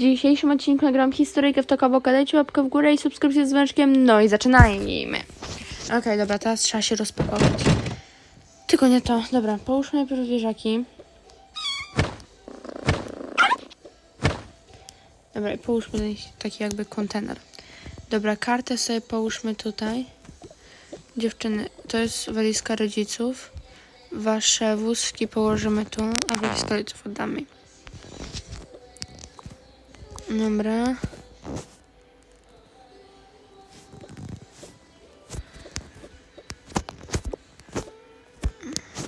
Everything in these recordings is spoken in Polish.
dzisiejszym odcinku nagram historyjkę w Tokaboka. Dajcie łapkę w górę i subskrypcję z dzwoneczkiem. No i zaczynajmy. Okej, dobra, teraz trzeba się rozpakować. Tylko nie to. Dobra, połóżmy najpierw wieżaki. Dobra, połóżmy taki jakby kontener. Dobra, kartę sobie połóżmy tutaj. Dziewczyny, to jest walizka rodziców. Wasze wózki położymy tu, a walizkę rodziców oddamy. Dobra.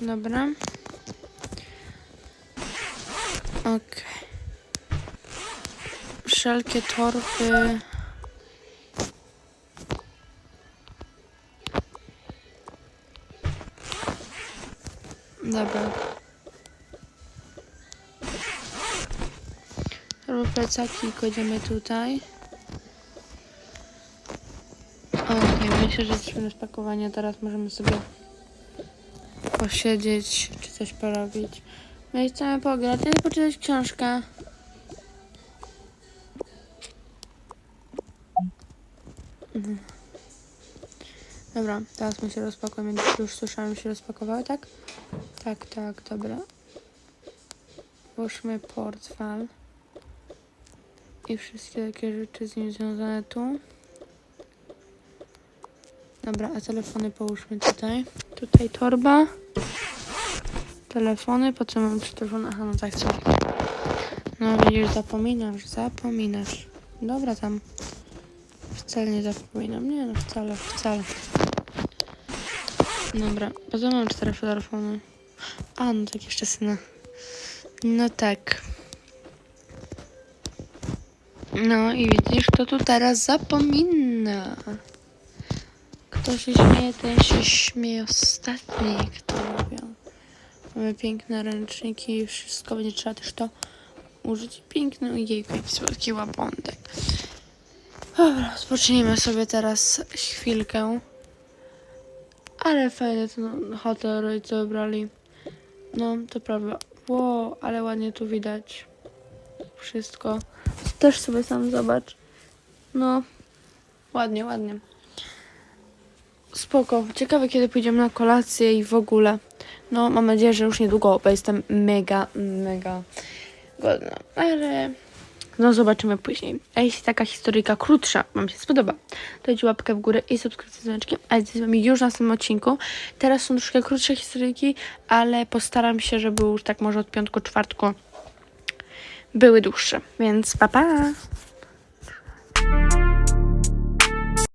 Dobra. Okej. Wszelkie torby. Dobra. Torby plecaki kładziemy tutaj. Okej, myślę, że jesteśmy na spakowanie. Teraz możemy sobie posiedzieć, czy coś porobić. My chcemy pograć, ale poczytać książkę. Dobra, teraz my się rozpakujemy. Już słyszałem, że się rozpakowały, tak? Tak, tak, dobra. Włóżmy portfel. I wszystkie takie rzeczy z nim związane tu. Dobra, a telefony połóżmy tutaj. Tutaj torba. Telefony, po co mam telefony? Aha, no tak, co. No widzisz, zapominasz, zapominasz. Dobra, tam. Wcale nie zapominam. Nie no, wcale, wcale. Dobra, po co mam cztery telefony? A, no tak jeszcze syna. No tak. No i widzisz, kto tu teraz zapomina. Kto się śmieje, ten się śmieje ostatni, jak to mówią. Mamy piękne ręczniki i wszystko, będzie trzeba też to użyć. Piękny, ojejku, jaki słodki łapądek. Dobra, spocznijmy sobie teraz chwilkę. Ale fajny ten hotel rodzice wybrali. No, to prawda. Wow, ale ładnie tu widać wszystko. Też sobie sam zobacz. No, ładnie, ładnie. Spoko. Ciekawe, kiedy pójdziemy na kolację i w ogóle. No, mam nadzieję, że już niedługo, bo jestem mega, mega głodna. Ale no, zobaczymy później. A jeśli taka historyjka krótsza Wam się spodoba, to dajcie łapkę w górę i subskrypcję z dzwoneczkiem. A z Wami już na następnym odcinku. Teraz są troszkę krótsze historyjki, ale postaram się, żeby już tak może od piątku, czwartku były dłuższe. Więc pa, pa!